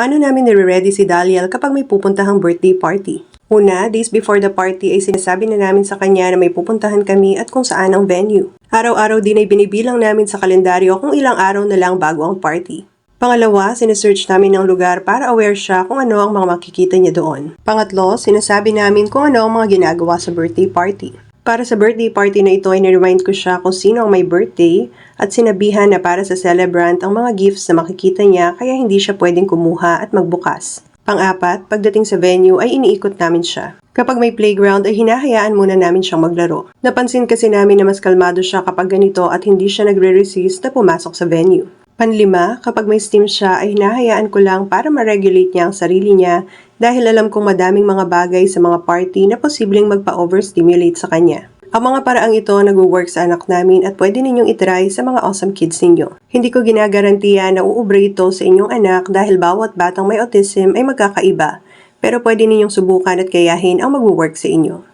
Paano namin nire-ready si Daliel kapag may pupuntahang birthday party? Una, days before the party ay sinasabi na namin sa kanya na may pupuntahan kami at kung saan ang venue. Araw-araw din ay binibilang namin sa kalendaryo kung ilang araw na lang bago ang party. Pangalawa, sinesearch namin ng lugar para aware siya kung ano ang mga makikita niya doon. Pangatlo, sinasabi namin kung ano ang mga ginagawa sa birthday party. Para sa birthday party na ito ay niremind ko siya kung sino ang may birthday at sinabihan na para sa celebrant ang mga gifts na makikita niya kaya hindi siya pwedeng kumuha at magbukas. Pang-apat, pagdating sa venue ay iniikot namin siya. Kapag may playground ay hinahayaan muna namin siyang maglaro. Napansin kasi namin na mas kalmado siya kapag ganito at hindi siya nagre-resist na pumasok sa venue. Panlima, kapag may steam siya ay hinahayaan ko lang para ma-regulate niya ang sarili niya dahil alam kong madaming mga bagay sa mga party na posibleng magpa-overstimulate sa kanya. Ang mga paraang ito nag-work sa anak namin at pwede ninyong itry sa mga awesome kids ninyo. Hindi ko ginagarantiya na uubre ito sa inyong anak dahil bawat batang may autism ay magkakaiba, pero pwede ninyong subukan at gayahin ang mag-work sa inyo.